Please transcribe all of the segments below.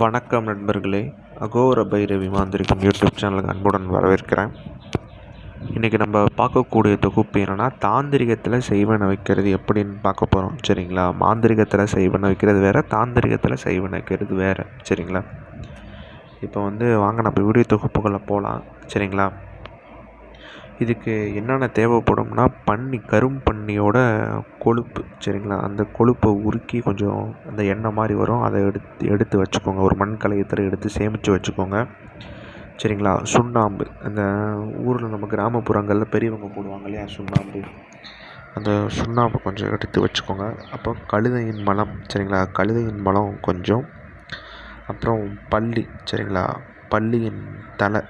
வணக்கம் நண்பர்களே. அகோர பைரவி மாந்திரிகம் யூடியூப் சேனலுக்கு அன்புடன் வரவேற்கிறேன். இன்றைக்கி நம்ம பார்க்கக்கூடிய தொகுப்பு என்னென்னா தாந்திரிகத்தில் செய்வன வைக்கிறது எப்படின்னு பார்க்க போகிறோம் சரிங்களா? மாந்திரிகத்தில் செய்வன வைக்கிறது வேறு தாந்திரிகத்தில் செய்வன வைக்கிறது வேறு. சரிங்களா? இப்போ வந்து வாங்க நம்ம வீடியோ தொகுப்புகளை போகலாம் சரிங்களா? இதுக்கு என்னென்ன தேவைப்படும்னா பன்னி கரும் பன்னியோட கொழுப்பு சரிங்களா? அந்த கொழுப்பை உருக்கி கொஞ்சம் அந்த எண்ணெய் மாதிரி வரும். அதை எடுத்து எடுத்து வச்சுக்கோங்க. ஒரு மண் கலையத்தில் எடுத்து சேமித்து வச்சுக்கோங்க. சரிங்களா? சுண்ணாம்பு. அந்த ஊரில் நம்ம கிராமப்புறங்களில் பெரியவங்க போடுவாங்க இல்லையா? சுண்ணாம்பு. அந்த சுண்ணாம்பு கொஞ்சம் எடுத்து வச்சுக்கோங்க. அப்புறம் கழுதையின் மலம் சரிங்களா? கழுதையின் மலம் கொஞ்சம். அப்புறம் பள்ளி சரிங்களா? பள்ளியின் தலை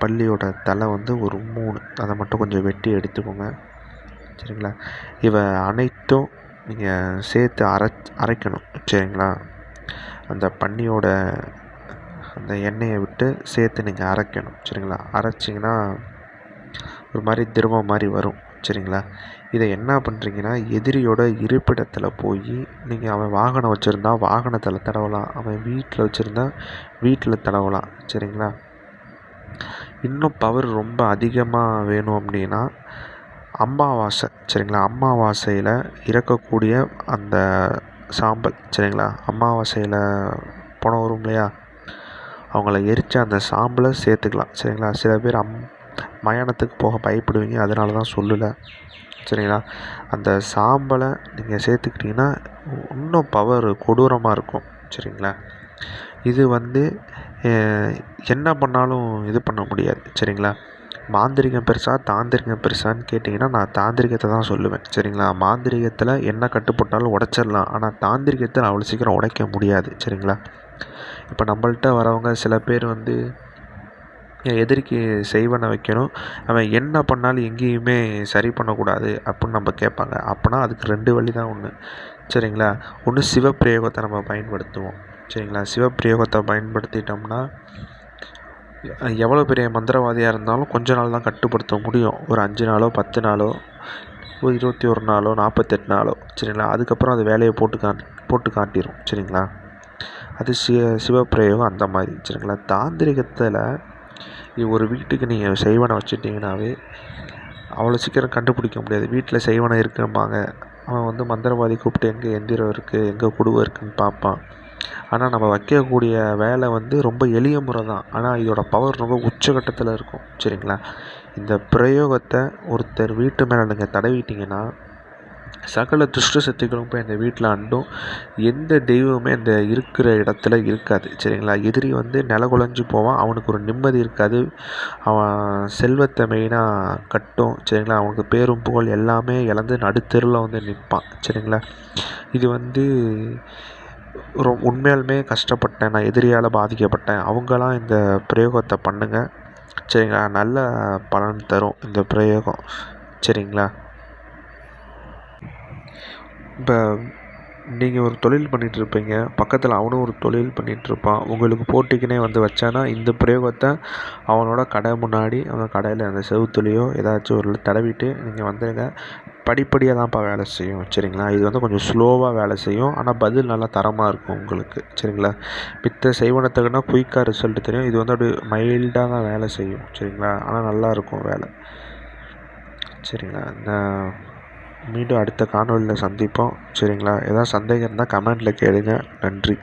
பல்லியோட தலை வந்து ஒரு மூணு. அதை மட்டும் கொஞ்சம் வெட்டி எடுத்துக்கோங்க. சரிங்களா? இவை அனைத்தும் நீங்கள் சேர்த்து அரைச் அரைக்கணும். சரிங்களா? அந்த பன்னியோட அந்த எண்ணெயை விட்டு சேர்த்து நீங்கள் அரைக்கணும். சரிங்களா? அரைச்சிங்கன்னா ஒரு மாதிரி திரவம் மாதிரி வரும். சரிங்களா? இதை என்ன பண்ணுறீங்கன்னா எதிரியோட இருப்பிடத்தில் போய் நீங்கள் அவன் வாகனம் வச்சுருந்தா வாகனத்தில் தடவலாம். அவன் வீட்டில் வச்சுருந்தா வீட்டில் தடவலாம். சரிங்களா? இன்னும் பவர் ரொம்ப அதிகமாக வேணும் அப்படின்னா அமாவாசை சரிங்களா? அமாவாசையில் இறக்கக்கூடிய அந்த சாம்பல் சரிங்களா? அமாவாசையில் பணம் வரும் இல்லையா? அவங்கள எரித்த அந்த சாம்பலை சேர்த்துக்கலாம் சரிங்களா? சில பேர் அம் மயானத்துக்கு போக பயப்படுவீங்க அதனால தான் சொல்லலை சரிங்களா? அந்த சாம்பலை நீங்கள் சேர்த்துக்கிட்டிங்கன்னா இன்னும் பவர் கொடூரமாக இருக்கும் சரிங்களா? இது வந்து என்ன பண்ணாலும் இது பண்ண முடியாது சரிங்களா? மாந்திரிகம் பெருசா தாந்திரிகம் பெருசான்னு கேட்டிங்கன்னா நான் தாந்திரிகத்தை தான் சொல்லுவேன் சரிங்களா? மாந்திரிகத்தில் என்ன கட்டுப்பட்டாலும் உடச்சிடலாம் ஆனால் தாந்திரிகத்தில் அவ்வளோ சீக்கிரம் உடைக்க முடியாது சரிங்களா? இப்போ நம்மள்கிட்ட வரவங்க சில பேர் வந்து எதிரிக்கு செய்வனை வைக்கணும் அவன் என்ன பண்ணாலும் எங்கேயுமே சரி பண்ணக்கூடாது அப்படின்னு நம்ம கேட்பாங்க. அப்போனா அதுக்கு ரெண்டு வழி தான் ஒன்று சரிங்களா? ஒன்று சிவப்பிரயோகத்தை நம்ம பயன்படுத்துவோம். சரிங்களா? சிவப்பிரயோகத்தை பயன்படுத்திட்டோம்னா எவ்வளோ பெரிய மந்திரவாதியாக இருந்தாலும் கொஞ்ச நாள் தான் கட்டுப்படுத்த முடியும். ஒரு அஞ்சு நாளோ பத்து நாளோ ஒரு இருபத்தி ஒரு நாளோ நாற்பத்தெட்டு நாளோ சரிங்களா? அதுக்கப்புறம் அது வேலையை போட்டு காட்டி போட்டு காட்டிடும் சரிங்களா? அது சிவ சிவப்பிரயோகம் அந்த மாதிரி சரிங்களா? தாந்திரிகத்தில் ஒரு வீட்டுக்கு நீங்கள் செய்வனை வச்சுட்டிங்கனாவே அவ்வளோ சீக்கிரம் கண்டுபிடிக்க முடியாது. வீட்டில் செய்வனை இருக்கும்பாங்க. அவன் வந்து மந்திரவாதி கூப்பிட்டு எங்கே எந்திரம் இருக்குது எங்கே குடுவை இருக்குதுன்னு பார்ப்பான். ஆனால் நம்ம வைக்கக்கூடிய வேலை வந்து ரொம்ப எளிய முறை தான் ஆனால் இதோட பவர் ரொம்ப உச்சகட்டத்தில் இருக்கும். சரிங்களா? இந்த பிரயோகத்தை ஒருத்தர் வீட்டு மேலே நீங்கள் தடவிட்டிங்கன்னா சகல துஷ்ட சக்திகளும் போய் அந்த வீட்டில் அண்டும் எந்த தெய்வமே அந்த இருக்கிற இடத்துல இருக்காது. சரிங்களா? எதிரி வந்து நில நிலகுலைஞ்சு போவான். அவனுக்கு ஒரு நிம்மதி இருக்காது. அவன் செல்வத்தை மெயினாக கட்டும். சரிங்களா? அவனுக்கு பேரும் புகழ் எல்லாமே இழந்து நடுத்தெருவில் வந்து நிற்பான் சரிங்களா? இது வந்து ரொ உண்மையாலுமே கஷ்டப்பட்டேன். நான் எதிரியால் பாதிக்கப்பட்டேன். அவங்களாம் இந்த பிரயோகத்தை பண்ணுங்கள் சரிங்களா? நல்ல பலன் தரும் இந்த பிரயோகம். சரிங்களா? இப்போ நீங்கள் ஒரு தொழில் பண்ணிகிட்ருப்பீங்க பக்கத்தில் அவனும் ஒரு தொழில் பண்ணிகிட்ருப்பான் உங்களுக்கு போட்டிக்குனே வந்து வச்சானா இந்த பிரயோகத்தை அவனோட கடை முன்னாடி அவன் கடையில் அந்த செவுத்துலேயோ ஏதாச்சும் ஒரு தடவிட்டு நீங்கள் வந்துடுங்க படிப்படியாக தான்ப்பா வேலை செய்யும். சரிங்களா? இது வந்து கொஞ்சம் ஸ்லோவாக வேலை செய்யும். ஆனால் பதில் நல்லா தரமாக இருக்கும் உங்களுக்கு. சரிங்களா? மித்த செய்வனத்துக்குன்னா குயிக்காக ரிசல்ட் தெரியும். இது வந்து அப்படி மைல்டாக தான் வேலை செய்யும். சரிங்களா? ஆனால் நல்லா இருக்கும் வேலை. சரிங்களா? இந்த மீண்டும் அடுத்த காணொலியில் சந்திப்போம். சரிங்களா? ஏதாவது சந்தேகம் இருந்தால் கமெண்ட்டில் கேளுங்கள் நன்றி.